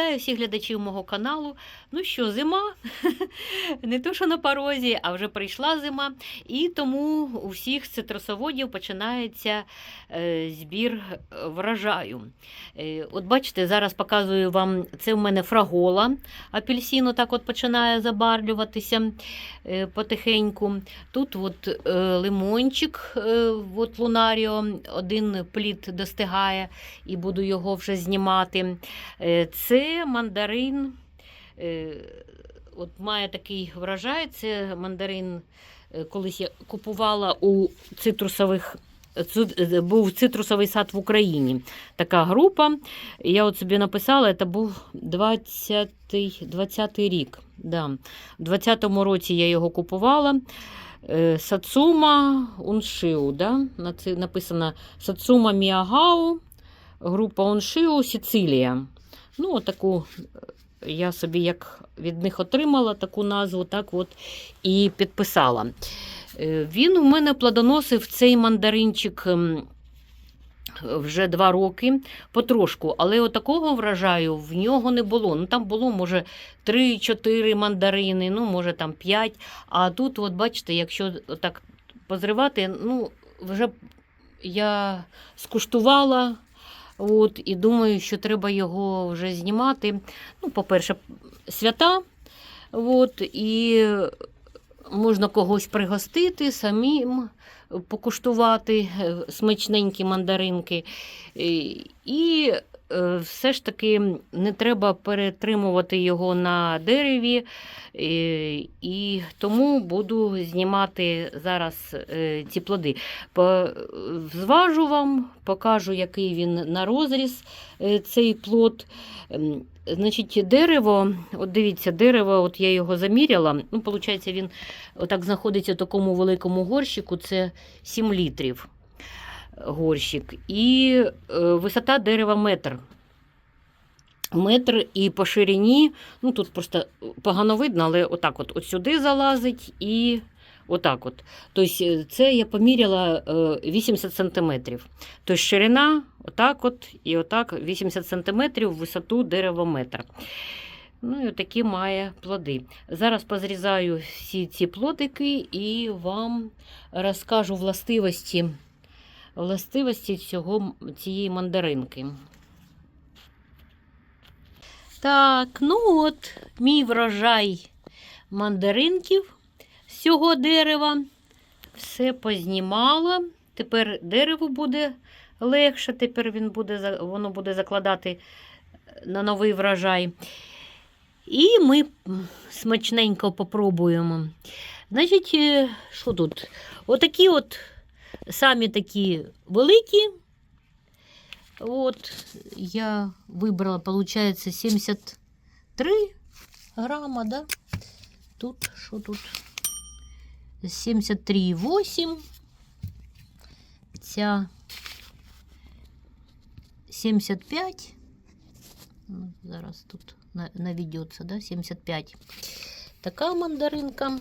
Вітаю всіх глядачів мого каналу. Ну що, зима? Не то, що на порозі, а вже прийшла зима. І тому у всіх цитрусоводів починається е, збір врожаю. Е, от бачите, зараз показую вам, це в мене фрагола. Апельсин так от починає забарвлюватися е, потихеньку. Тут от е, лимончик, е, от лунаріо, один плід достигає і буду його вже знімати. Е, Це мандарин. е, От має такий врожай. Це мандарин. е, Колись я купувала у цитрусових. е, Був цитрусовий сад в Україні. Така група. Я от собі написала, це був 20-й 20-й рік. Да. У 20-му році я його купувала. Сацума Уншиу. Да? Написано Сацума Міагау, група Уншиу, Сицилія. Ну, отаку е, я собі як від них отримала таку назву, так от і підписала. Е, Він у мене плодоносив цей мандаринчик ем, вже два роки, потрошку, але отакого врожаю в нього не було. Ну, там було, може, 3-4 мандарини, ну, може, там 5. А тут, от бачите, якщо так позривати, ну, вже я скуштувала. От, і думаю, що треба його вже знімати. Ну, по-перше, свята. От, і можна когось пригостити, самим покуштувати е, смачненькі мандаринки. Е, І все ж таки не треба перетримувати його на дереві. е, І тому буду знімати зараз е, ці плоди. Зважу вам, покажу, який він на розріз, е, цей плод. Значить, дерево, от дивіться, дерево, от я його заміряла. Ну, виходить, він отак знаходиться в такому великому горщику, це 7 літрів горщик. І е, висота дерева метр. Метр і по ширині, ну тут просто погано видно, але отак от, от сюди залазить і отак от. Тобто е, це я поміряла е, 80 сантиметрів. Тобто ширина отак от і отак 80 сантиметрів висоту дерева метр. Ну і отакі має плоди. Зараз позрізаю всі ці плодики і вам розкажу властивості, властивості цього, цієї мандаринки. Так, ну от мій врожай мандаринків з цього дерева. Все познімала. Тепер дерево буде легше, тепер він буде, воно буде закладати на новий врожай. І ми смачненько попробуємо. Значить, е, що тут? Отакі от самі такі великі. От я вибрала, получается, 73 грама, да? Тут, що тут? 73,8. Ця 75. Ну, Зараз тут на- наведеться, да? 75. Така мандаринка.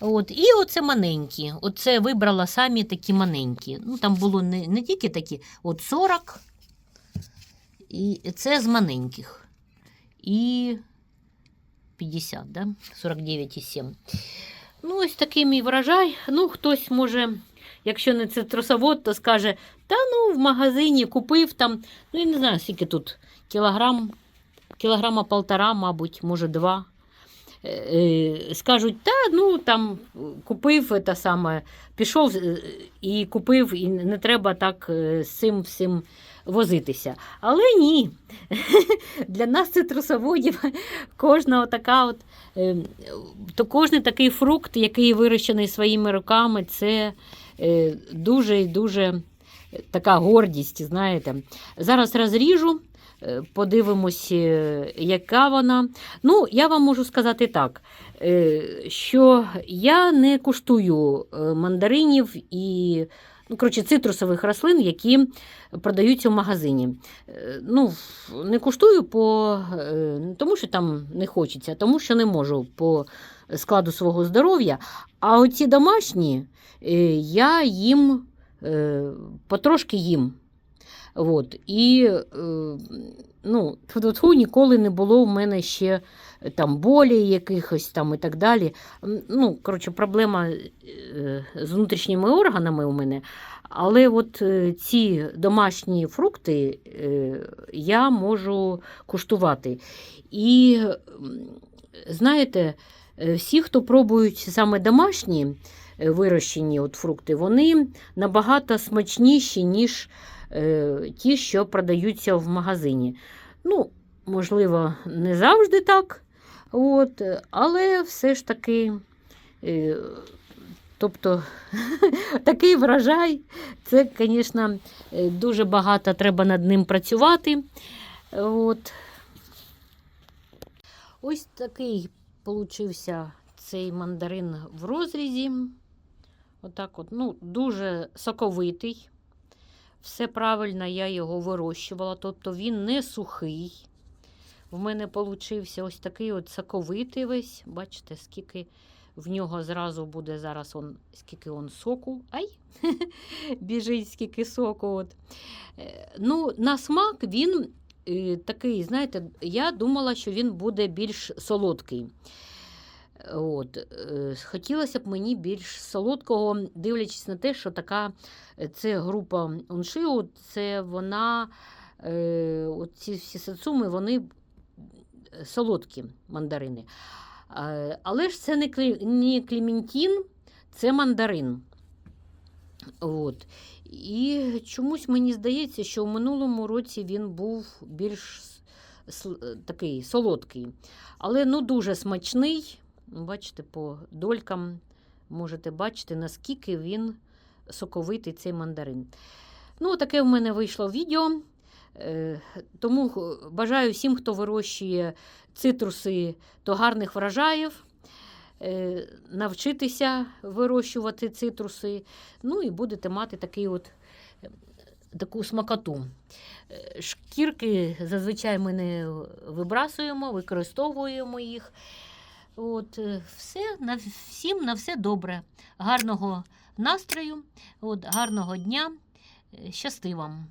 От. І оце маленькі. Оце вибрала самі такі маленькі. Ну, там було не, не тільки такі, от 40. І це з маленьких. І 50, да? 49,7. Ну, ось такий мій врожай. Ну, хтось може, якщо не цитрусовод, то скаже, та ну в магазині купив там, ну я не знаю, скільки тут кілограм, кілограма полтора, мабуть, може два. Е, е, Скажуть, та ну там купив те саме, пішов е, і купив, і не треба так з цим всім возитися. Але ні. Для нас цитрусоводів кожна така от, то кожен такий фрукт, який вирощений своїми руками, це дуже і дуже така гордість, знаєте. Зараз розріжу, подивимось, е, яка вона. Ну, я вам можу сказати так, е, що я не куштую е, мандаринів і ну, коротше, цитрусових рослин, які продаються в магазині. Е, Ну, не куштую, по, е, тому що там не хочеться, тому що не можу по складу свого здоров'я. А оці домашні е, я їм е, потрошки їм. От. І е, ну, тьфу-тьфу, ніколи не було в мене ще е, там болі якихось там і так далі. Ну, коротше, проблема е, з внутрішніми органами у мене. Але от ці домашні фрукти я можу куштувати. І знаєте, всі, хто пробують саме домашні вирощені от фрукти, вони набагато смачніші, ніж ті, що продаються в магазині. Ну, можливо, не завжди так, от, е, але все ж таки. е, Тобто такий врожай, це, звісно, е, дуже багато треба над ним працювати. От. Ось такий получився цей мандарин в розрізі. Отак от, ну, дуже соковитий. Все правильно, я його вирощувала, тобто він не сухий. В мене получився ось такий от соковитий весь. Бачите, скільки в нього зразу буде зараз он, скільки он соку. Ай! Біжить, скільки соку. От. Е, Ну, на смак він е, такий, знаєте, я думала, що він буде більш солодкий. От. е, Хотілося б мені більш солодкого, дивлячись на те, що така е, це група оншиу, це вона, е, ці всі сацуми, вони солодкі мандарини. Але ж це не, клементін, це мандарин. От. І чомусь мені здається, що в минулому році він був більш такий солодкий. Але ну, дуже смачний. Бачите, по долькам можете бачити, наскільки він соковитий цей мандарин. Ну, таке в мене вийшло відео. Е, Тому бажаю всім, хто вирощує цитруси, то гарних врожаїв. е, Навчитися вирощувати цитруси. Ну і будете мати такий от, таку смакоту. Е, Шкірки зазвичай ми не вибрасуємо, використовуємо їх. От, е, все, на, всім на все добре. Гарного настрою, от, гарного дня. Е, Щасти вам!